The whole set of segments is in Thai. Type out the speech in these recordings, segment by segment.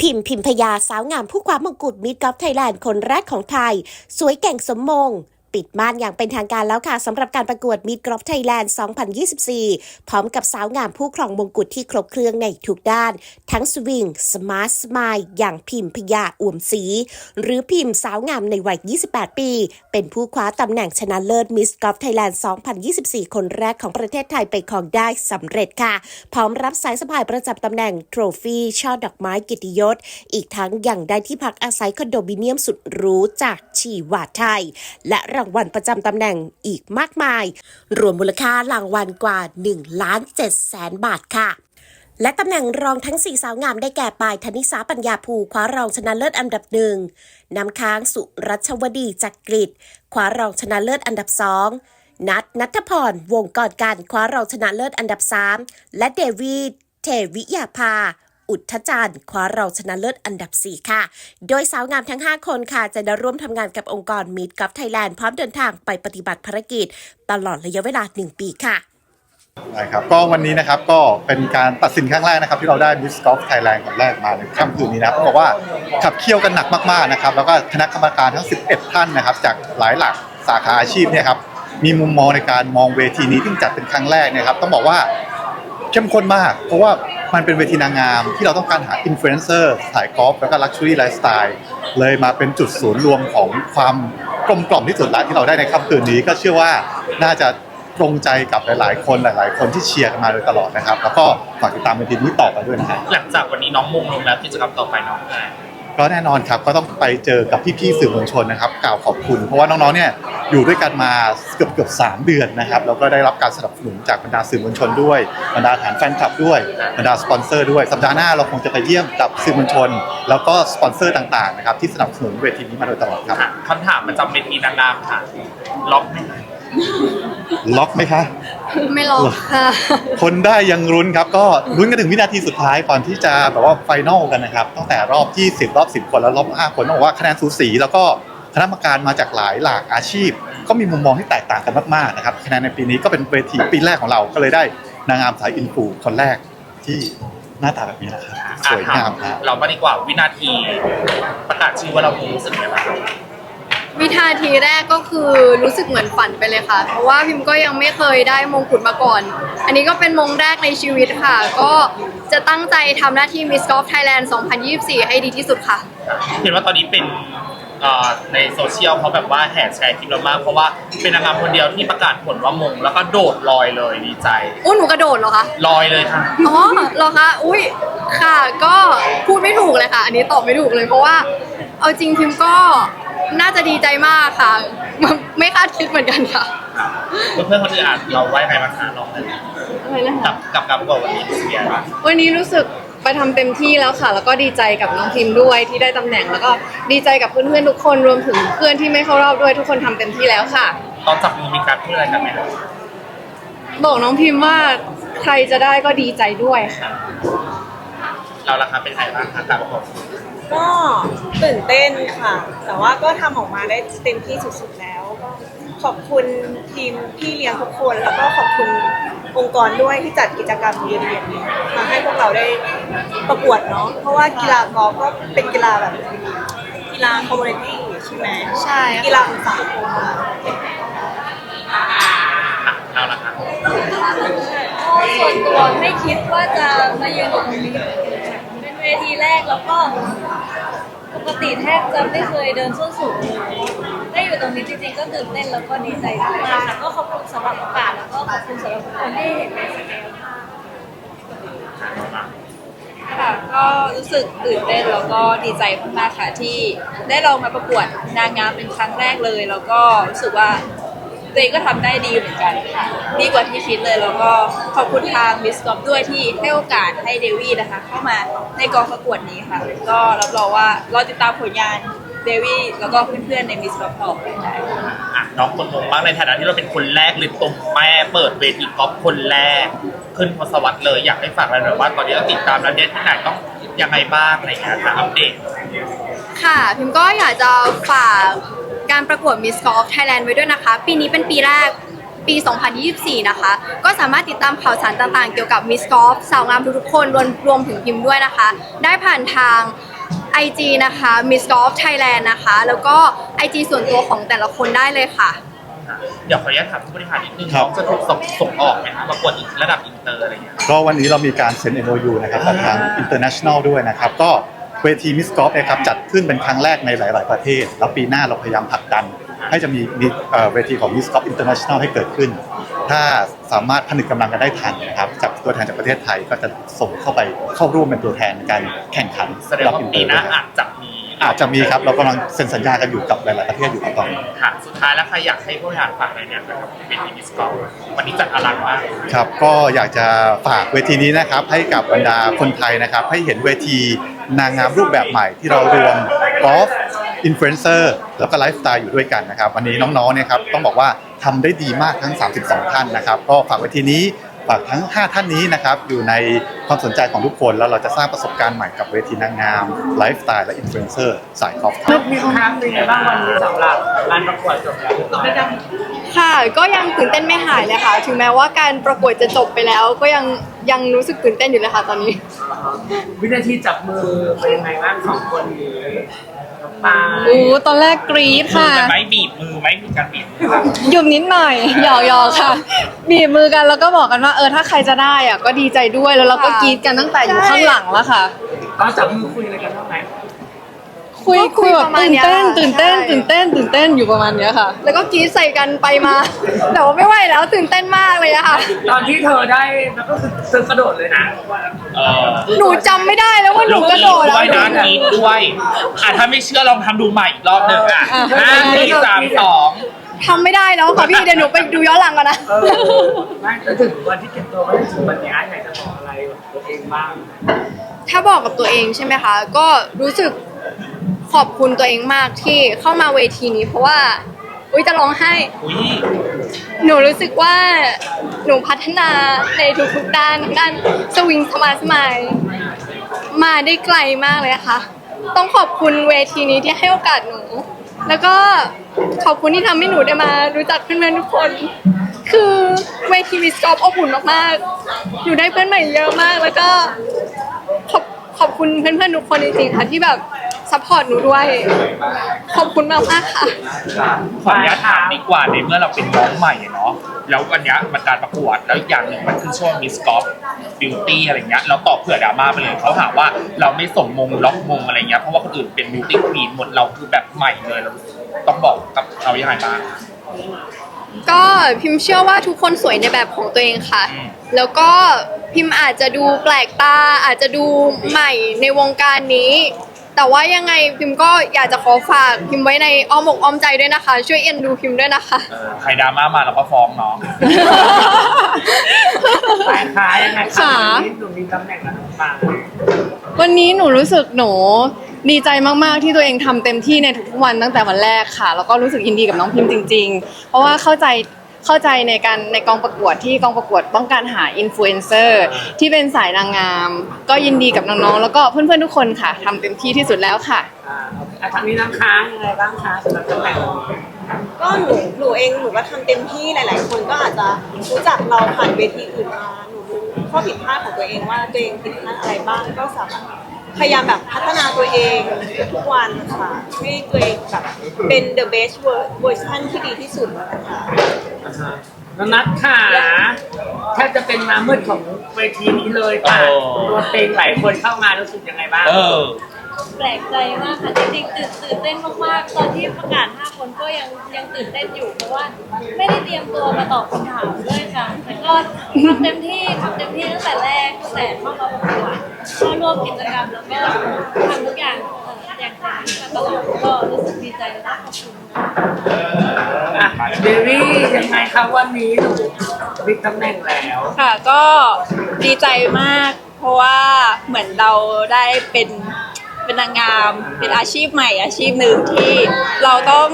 พิมพิมพยาสาวงามผู้คว้ามงกุฎมิดกอล์ฟไทยแลนด์คนแรกของไทย สวยแก่งสมมง ปิดม่านอย่างเป็นทางการแล้วค่ะสำหรับการประกวดมิดกอล์ไทยแลนด์ 2024 พร้อมกับสาวงามผู้ครองมงกุฎที่ครบเครื่องในทุกด้าน ทั้งสวิง สมาร์ทสมายอย่างพิมพยาอ่วมศรีหรือพิมพ์สาวงามในวัย 28 ปี เป็นผู้คว้าตำแหน่งชนะเลิศมิสกอล์ไทยแลนด์ 2024 คนแรกของประเทศไทยไปครองได้สำเร็จค่ะ พร้อมรับสายสะพายประจำตำแหน่งโทรฟี่ช่อดอกไม้กิติยศ อีกทั้งยังได้ที่พักอาศัยคอนโดมิเนียมสุดหรูจากชีวาไทย และางวัลประจำตำแหน่งอีกมากมาย รวมมูลค่ารางวัลกว่า1ล้าน7แสนบาทค่ะและตำแหน่งรองทั้ง4สาวงามได้แก่ปายธนิสาปัญญาภูคว้ารองชนะเลิศอันดับหนึ่งน้ำค้างสุรัชวดีจักกริดคว้ารองชนะเลิศอันดับสองนัทนัทพร วงกรการคว้ารองชนะเลิศอันดับ3และเดวิดเทวิยาภา อุทธจันทร์คว้ารองชนะเลิศอันดับ 4 ค่ะ โดยสาวงามทั้ง 5 คนค่ะ จะได้ร่วมทำงานกับองค์กรมีดกับไทยแลนด์พร้อมเดินทางไปปฏิบัติภารกิจ ตลอดระยะเวลา 1 ปีค่ะได้ครับก็วันนี้นะครับก็เป็นการตัดสินครั้งแรกนะครับ ที่เราได้ Miss Golf Thailand คนแรกมาในค่ำคืนนี้นะครับต้องบอกว่าขับเคี่ยวกันหนักมากๆนะครับ แล้วก็คณะกรรมการทั้ง 11 ท่านนะครับ จากหลายหลักสาขาอาชีพเนี่ยครับมีมุมมองในการมองเวทีนี้ที่จัดเป็นครั้งแรกนะครับ ต้องบอกว่าเข้มข้นมาก เพราะว่า มันเป็นเวทีนางงามที่เราต้องการหาอินฟลูเอนเซอร์สายกอล์ฟแล้วก็ลักชัวรี่ไลฟ์สไตล์เลยมาเป็นจุดศูนย์รวมของความกลมกล่อมที่สุดละที่เราได้ในค่ำคืนนี้ ก็เชื่อว่าน่าจะตรงใจกับหลาย ๆ คนหลาย ๆ คนที่เชียร์กันมาโดยตลอดนะครับ แล้วก็ฝากติดตามเวทีนี้ต่อไปด้วยนะครับหลังจากวันนี้น้องมงลงแล้วกิจกรรมต่อไปน้อง ก็แน่นอนครับก็ต้องไปเจอกับพี่ๆสื่อมวลชนนะครับกล่าวขอบคุณ เพราะว่าน้องๆเนี่ยอยู่ด้วยกันมาเกือบเกือบสามเดือนนะครับแล้วก็ได้รับการสนับสนุนจากบรรดาสื่อมวลชนด้วยบรรดาฐานแฟนคลับด้วยบรรดาสปอนเซอร์ด้วยสัปดาห์หน้าเราคงจะไปเยี่ยมกับสื่อมวลชน แล้วก็สปอนเซอร์ต่างๆนะครับที่สนับสนุนเวทีนี้มาโดยตลอดครับค่ะคำถามประจำเวทีนางงามค่ะล็อกไหม ล็อกไหมคะ ไม่หรอกค่ะ คนได้ยังลุ้นครับ ก็ลุ้นกันถึงวินาทีสุดท้ายก่อนที่จะแบบว่าไฟนอลกันนะครับ ตั้งแต่รอบ20รอบ10 คนแล้วรอบ5คนต้องบอกว่าคะแนนสูสี แล้วก็คณะกรรมการมาจากหลายหลากอาชีพ ก็มีมุมมองที่แตกต่างกันมากๆนะครับคะแนนในปีนี้ก็เป็นเวทีปีแรกของเราก็เลยได้นางงามสายอินฟูคนแรกที่หน้าตาแบบนี้นะครับสวยงามนะเรามาดีกว่าวินาที ประกาศชื่อว่าเรารู้สึกไงบ้าง วินาทีแรกก็คือรู้สึกเหมือนฝันไปเลยค่ะ เพราะว่าพิมก็ยังไม่เคยได้มงกุฎมาก่อน อันนี้ก็เป็นมงแรกในชีวิตค่ะ ก็จะตั้งใจทำหน้าที่ Miss Golf Thailand 2024 ให้ดีที่สุดค่ะ เห็นว่าตอนนี้เป็นเอ่อในโซเชียลเขาแบบว่าแห่แชร์คลิปเรามาก เพราะว่าเป็นนางงามคนเดียวที่ประกาศผลว่ามง แล้วก็โดดลอยเลยดีใจอุ้ยหนูกระโดดเหรอคะ ลอยเลยค่ะ อ๋อเหรอคะ อุ้ยค่ะ ก็พูดไม่ถูกเลยค่ะ อันนี้ตอบไม่ถูกเลยเพราะว่า เอาจริงพิมก็ น่าจะดีใจมากค่ะ ไม่คาดคิดเหมือนกันค่ะเพื่อนๆคนอื่นอ่านเราไว้ไงบ้างคะลองเลยอะไรนะคะกับกับการประกวดวันนี้รู้สึกยังไงบ้างวันนี้รู้สึกไปทำเต็มที่แล้วค่ะ แล้วก็ดีใจกับน้องพิมด้วยที่ได้ตำแหน่งแล้วก็ดีใจกับเพื่อนๆทุกคนรวมถึงเพื่อนที่ไม่เข้ารอบด้วยทุกคนทำเต็มที่แล้วค่ะ ตอนจับมือมีการพูดอะไรกันไหมครับบอกน้องพิมว่าใครจะได้ก็ดีใจด้วยค่ะ เราราคาเป็นไงบ้างคะการประกวด ก็ตื่นเต้นค่ะ แต่ว่าก็ทำออกมาได้เต็มที่สุดๆแล้วก็ขอบคุณทีมพี่เลี้ยงทุกคน แล้วก็ขอบคุณองค์กรด้วยที่จัดกิจกรรมดีๆแบบนี้มาให้พวกเราได้ประกวดเนาะเพราะว่ากีฬากอล์ฟก็เป็นกีฬาแบบกีฬาคอมมูนิตี้ใช่ไหมใช่ค่ะ กีฬาของสังคมอะอะเราราคาส่วนตัวไม่คิดว่าจะมายืนอยู่ตรงนี้เป็นเว ทีแรกแล้วก็ปกติแทบจะไม่เคยเดินส้นสูงเลยได้อยู่ตรงนี้จริงๆก็ตื่นเต้นแล้วก็ดีใจมากค่ะก็ขอบคุณสำหรับโอกาสแล้วก็ขอบคุณสำหรับทุกคนที่เห็นในสเกลค่ะก็รู้สึกตื่นเต้นแล้วก็ดีใจมากๆค่ะที่ได้ลองมาประกวดนางงามเป็นครั้งแรกเลย แล้วก็รู้สึกว่า ตัวเองก็ทำได้ดีเหมือนกันค่ะดีกว่าที่คิดเลยแล้วก็ขอบคุณทางมิสกอฟด้วยที่ให้โอกาสให้เดวี่นะคะ เข้ามาในกองประกวดนี้ค่ะ ก็รับรองว่าเราติดตามผลงานเดวี่แล้วก็เพื่อนๆในมิสกอฟต่อไปได้อะน้องคนงงบ้างในฐานะที่เราเป็นคนแรกเลยตรงแม่เปิดเวทีกอล์ฟคนแรก ขึ้นทศวรรษเลยอยากให้ฝากอะไรหน่อยว่าตอนนี้เราติดตามแล้วเดทที่ไหนต้องยังไงบ้างอะไรอย่างเงี้ยค่ะอัปเดตค่ะพิมก็อยากจะฝาก การประกวด Miss Golf Thailand ไว้ด้วยนะคะ ปีนี้เป็นปีแรกปี 2024 นะคะ ก็สามารถติดตามข่าวสารต่างๆ เกี่ยวกับมิสกอล์ฟสาวงามทุกๆคนรวมรวมถึงพิมพ์ด้วยนะคะ ได้ผ่านทาง IG นะคะ Miss Golf Thailand นะคะ แล้วก็ IG ส่วนตัวของแต่ละคนได้เลยค่ะ เดี๋ยวขออนุญาตถามผู้บริหารนิดนึงครับน้องจะถูกส่งส่งออกไหมคะประกวดอีกระดับอินเตอร์อะไรเงี้ย ก็วันนี้เรามีการเซ็น MOU นะครับกับทาง international ด้วยนะครับ ก็ เวทีมิสกอ f นะครับจัดขึ้นเป็นครั้งแรกในหลาย ๆ ประเทศ แล้วปีหน้าเราพยายามผลักดัน ให้จะมีมีเอ่อเวทีของมิสกอ f international ให้เกิดขึ้น ถ้าสามารถผนึกกำลังกันได้ทันนะครับจากตัวแทนจากประเทศไทยก็จะส่งเข้าไปเข้าร่วมเป็นตัวแทนในการแข่งขันแสดงว่าปีหน้าอาจจะมีอาจจะมีครับเรากำลังเซ็นสัญญากันอยู่กับหลาย ๆ ประเทศอยู่ครับตอนนี้ค่ะสุดท้ายแล้วใครอยากให้ผู้บริหารฝากอะไรเนี่ยนะครับเป็นมิสกอลวันนี้จัดอลังมากครับก็อยากจะฝากเวทีนี้นะครับให้กับบรรดาคนไทยนะครับให้เห็นเวที นางงามรูปแบบใหม่ที่เรารวมกอล์ฟอินฟลูเอนเซอร์แล้วก็ไลฟ์สไตล์อยู่ด้วยกันนะครับ วันนี้น้องๆเนี่ยครับต้องบอกว่าทำได้ดีมากทั้ง 32 ท่านนะครับ ก็ฝากไว้ทีนี้ ฝากทั้ง 5 ท่านนี้นะครับอยู่ในความสนใจของทุกคน แล้วเราจะสร้างประสบการณ์ใหม่กับเวทีนางงามไลฟ์สไตล์และอินฟลูเอนเซอร์สายกอล์ฟครับมีครั้งเป็นไงบ้างวันนี้สำหรับการประกวดจบแล้วเรียบร้อยแล้วค่ะ ก็ยังตื่นเต้นไม่หายเลยค่ะ ถึงแม้ว่าการประกวดจะจบไปแล้ว ก็ยังยังรู้สึกตื่นเต้นอยู่เลยค่ะตอนนี้ วินาทีจับมือเป็นยังไงบ้างสองคนนี้ น้องปาโอ้ตอนแรกกรี๊ดมือค่ะกันไหมบีบมือไหมมีการบีบมือไหมหยุมนิดหน่อยหยอกหยอกค่ะ บีบมือกันแล้วก็บอกกันว่าเออถ้าใครจะได้อะก็ดีใจด้วยแล้วเราก็ค่ะกรี๊ดกันตั้งแต่อยู่ข้างหลังแล้วค่ะ ตอนจับมือคุยอะไรกันบ้างไหม คุยก็คุคุยยแบบประมาณตื่นเนี้ยเต้นค่ะตื่นเต้นใช่ ตื่นเต้นตื่นเต้นอยู่ประมาณเนี้ยค่ะ แล้วก็กรีดใส่กันไปมา แต่ว่าไม่ไหวแล้วตื่นเต้นมากเลยอะค่ะ ตอนที่เธอได้แล้วก็คือเธอกระโดดเลยนะ เออหนูจำไม่ได้แล้วว่าหนูกระโดดด้แล้ววยนะกรีดด้วยอะถ้าไม่เชื่อลองทำดูใหม่อีกรอบหนึ่งอะอะ ห้าสี่สามสองทำไม่ได้แล้วค่ะพี่เดี๋ยวหนูไปดูย้อนหลังก่อนนะ เออไม่จะถึงวันที่เก็บตัวมาถึงวันนี้อยากจะบอกอะไรกับตัวเองบ้างถ้าบอกกับตัวเองใช่ไหมคะ ก็รู้สึก ขอบคุณตัวเองมากที่เข้ามาเวทีนี้ เพราะว่า อุ้ยจะร้องไห้ อุ้ยหนูรู้สึกว่าหนูพัฒนาในทุกๆด้านทั้งด้านสวิงสมาร์ทสมายมาได้ไกลมากเลยค่ะ ต้องขอบคุณเวทีนี้ที่ให้โอกาสหนู แล้วก็ขอบคุณที่ทำให้หนูได้มารู้จักเพื่อนๆทุกคน คือเวทีมิสกอฟอบอุ่นมากๆหนูได้เพื่อนใหม่เยอะมาก แล้วก็ขอบขอบคุณเพื่อนๆทุกคนจริงๆค่ะที่แบบ ซัพพอร์ตหนูด้วย ขอบคุณมากๆค่ะ ขออนุญาตถามดีกว่าในเมื่อเราเป็นน้องใหม่อะเนาะแล้ววันเนี้ยมันการประกวดแล้วอีกอย่างหนึ่งมันคือช่วงมิสกอฟบิวตี้อะไรเงี้ยเราตอบเผื่อดราม่าไปเลยเขาหาว่าเราไม่ส่งมงล็อกมงอะไรเงี้ยเพราะว่าคนอื่นเป็นบิวตี้ควีนหมดเราคือแบบใหม่เลยเราต้องบอกกับเขายังไงบ้าง ก็พิมพ์เชื่อว่าทุกคนสวยในแบบของตัวเองค่ะ อืม แล้วก็พิมพ์อาจจะดูแปลกตาอาจจะดูใหม่ในวงการนี้ แต่ว่ายังไงพิมพ์ก็อยากจะขอฝากพิมพ์ไว้ในอ้อมอกอ้อมใจด้วยนะคะ ช่วยเอ็นดูพิมพ์ด้วยนะคะ เออใครดราม่ามาเราก็ฟ้องน้องฝ่ายค้ายังไงค่ะวันนี้หนูมีตำแหน่งแล้วน้องปาวันนี้หนูรู้สึกหนูดีใจมาก ๆ ที่ตัวเองทำเต็มที่ในทุกๆวันตั้งแต่วันแรกค่ะ แล้วก็รู้สึกยินดีกับน้องพิมพ์จริง ๆ เพราะว่าเข้าใจ เข้าใจในการในกองประกวดที่กองประกวดต้องการหาอินฟลูเอนเซอร์ที่เป็นสายนางงาม ก็ยินดีกับน้องๆแล้วก็เพื่อนๆทุกคนค่ะทำเต็มที่ที่สุดแล้วค่ะ อ่าโอเคอะทางนี้น้ำค้างยังไงบ้างคะสำหรับตำแหน่งนี้ก็หนูหนูเองหนูก็ทำเต็มที่หลาย ๆ คนก็อาจจะรู้จักเราผ่านเวทีอื่นมาหนูรู้ข้อผิดพลาดของตัวเองว่าตัวเองผิดพลาดอะไรบ้างก็สามารถพยายามแบบพัฒนาตัวเองทุกวันค่ะให้ตัวเองแบบเป็น the best version ที่ดีที่สุดนะคะ อ่าฮะน้องนัทค่ะแทบจะเป็นมามืดของเวทีนี้เลยค่ะโอ้ ตัวเต็งหลายคนเข้ามารู้สึกยังไงบ้างเออ แปลกใจมากค่ะจริงๆตื่นตื่นเต้นมากๆ ตอนที่ประกาศ 5 คนก็ยังยังตื่นเต้นอยู่เพราะว่าไม่ได้เตรียมตัวมาตอบคำถามด้วยค่ะแต่ก็ทำเต็มที่ทำเต็มที่ตั้งแต่แรกตั้งแต่เข้ามาประกวดเข้าร่วมกิจกรรมแล้วก็ทำทุกอย่างเอ่ออย่างเต็มที่มาตลอดก็รู้สึกดีใจและก็ขอบคุณค่ะอะเดวี่ยังไงครับวันนี้หนูมีตำแหน่งแล้วค่ะก็ดีใจมาก เพราะว่าเหมือนเราได้เป็นเป็นนางงามเป็นอาชีพใหม่อาชีพหนึ่งที่เราต้อง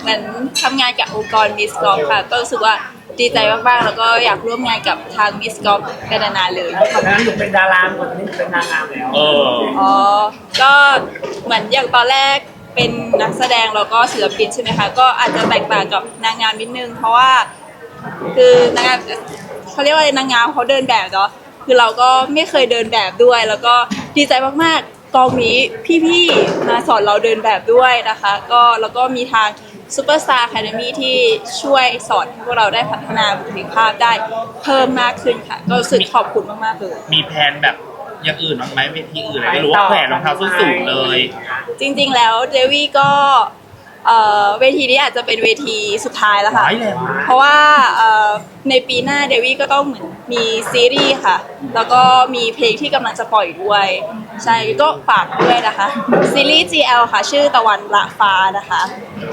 เหมือนทำงานกับองค์กรมิสกอฟค่ะ ก็รู้สึกว่า ดีใจมากๆ แล้วก็อยากร่วมงานกับทางมิสกอฟกันนานๆเลยก่อนหน้านั้นหนูเป็นดาราก่อนนี้หนูเป็นนางงามแล้ว เออ อ๋อ ก็เหมือนอย่างตอนแรกเป็นนักแสดงแล้วก็ศิลปินใช่ไหมคะ ก็อาจจะแตกต่างกับนางงามนิดนึง เพราะว่าคือนางงามเขาเรียกว่าอะไรนางงามเขาเดินแบบเนาะ คือเราก็ไม่เคยเดินแบบด้วย แล้วก็ดีใจมากๆ กองนี้พี่ๆ มาสอนเราเดินแบบด้วยนะคะ ก็แล้วก็มีทาง Superstar Academy ที่ช่วยสอนให้พวกเราได้พัฒนาบุคลิกภาพได้เพิ่มมากขึ้นค่ะ ก็รู้สึกขอบคุณมากๆเลย มีแพลนแบบอย่างอื่นบ้างไหมเวทีอื่นอะไรไม่รู้ว่าแขวนรองเท้าส้นสูงเลย จริงๆแล้วเดวี่ก็ เอ่อเวทีนี้อาจจะเป็นเวทีสุดท้ายแล้วค่ะร้ายแรงมากเพราะว่าเอ่อในปีหน้าเดวี่ก็ต้องเหมือนมีซีรีส์ค่ะ แล้วก็มีเพลงที่กำลังจะปล่อยด้วย ใช่ก็ฝากด้วยนะคะ ซีรีส์ GL ค่ะ ชื่อตะวันละฟ้านะคะ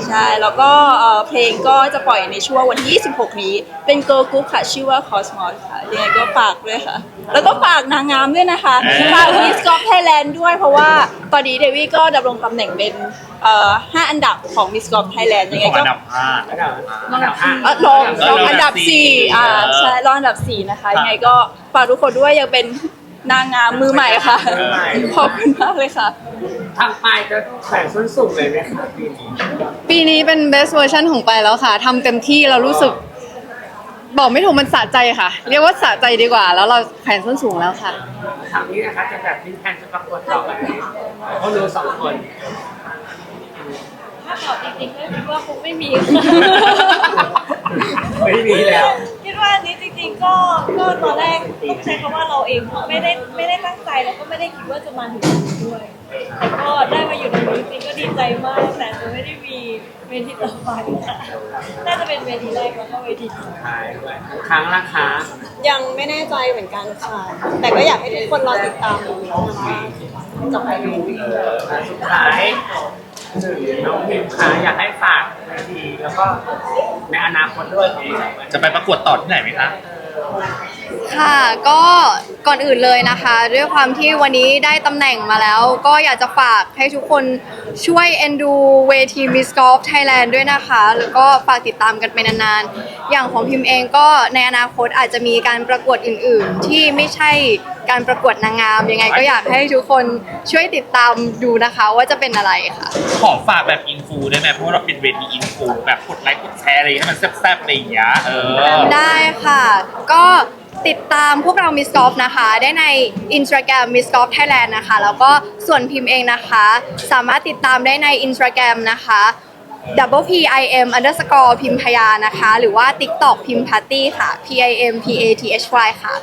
ใช่ แล้วก็เอ่อเพลงก็จะปล่อยในช่วงวันที่ 26 นี้ เป็นเกิร์ลกรุ๊ปค่ะ ชื่อว่า Cosmos ค่ะยังไงก็ฝากด้วยค่ะ แล้วก็ฝากนางงามด้วยนะคะเอ้ยฝาก Miss Golf Thailand ด้วยเพราะว่าตอนนี้เดวี่ก็ดำรงตำแหน่งเป็น เอ่อห้าอันดับของ Miss Golf Thailand ยังไงของก็ อันดับห้าระดับระดับห้าเอ่อรองรองเอออันดับรองอันดับสี่สี่อ่าเออใช่รองอันดับสี่นะคะครับยังไงก็ฝากทุกคนด้วยยังเป็นนางงามมือใหม่ค่ะ มือใหม่ ขอบคุณมากเลยค่ะ ทางปลายจะแขวนส้นสูงเลยไหมคะปีนี้ปีนี้เป็น best version ของไปายแล้วค่ะทำเต็มที่เรารู้สึก บอกไม่ถูกมันสะใจค่ะ เรียกว่าสะใจดีกว่า แล้วเราแขวนส้นสูงแล้วค่ะ ถามนี้นะคะจะแบบมีแผนจะประกวดต่อไหมเพราะรู้สองคน ถ้าตอบจริงๆก็คิดว่าคงไม่มีไม่มีแล้ว คิดว่าอันนี้จริงๆก็ก็ตอนแรกต้องใช้คำว่าเราเองไม่ได้ไม่ได้ตั้งใจแล้วก็ไม่ได้คิดว่าจะมาถึงตรงนี้ด้วย แต่ก็ได้มาอยู่ตรงนี้จริงๆก็ดีใจมากแต่จะไม่ได้มีเวทีต่อไปค่ะน่าจะเป็นเวทีแรกแล้วก็เวทีสุดท้ายครั้งละคะยังไม่แน่ใจเหมือนกันค่ะ แต่ก็อยากให้ทุกคนรอติดตามดูนะคะจะไปดูสุดท้าย น้องพิมคะอยากให้ฝากเวทีแล้วก็ในอนาคตด้วยจะไปประกวดต่อที่ไหนไหมคะ ค่ะก็ ก่อนอื่นเลยนะคะ ด้วยความที่วันนี้ได้ตำแหน่งมาแล้ว ก็อยากจะฝากให้ทุกคนช่วยเอ็นดูเวที Miss Golf Thailand ด้วยนะคะ แล้วก็ฝากติดตามกันไปนานๆ อย่างของพิมเองก็ในอนาคตอาจจะมีการประกวดอื่นๆ ที่ไม่ใช่การประกวดนางงาม ยังไงก็อยากให้ทุกคนช่วยติดตามดูนะคะว่าจะเป็นอะไรค่ะ ขอฝากแบบอินฟูได้ไหมเพราะว่าเราเป็นเวทีอินฟูแบบกดไลค์กดแชร์อะไรให้มันแซ่บๆอะไรอย่างเงี้ยเออ ได้ค่ะ ก็ ติดตามพวกเรา Miss Golf นะคะ ได้ใน Instagram Miss Golf Thailand นะคะ แล้วก็ส่วนพิมพ์เองนะคะ สามารถติดตามได้ใน Instagram นะคะ double p i m underscore พิมพยานะคะ หรือว่า TikTok พิมพ์ party ค่ะ p i m p a t h y ค่ะ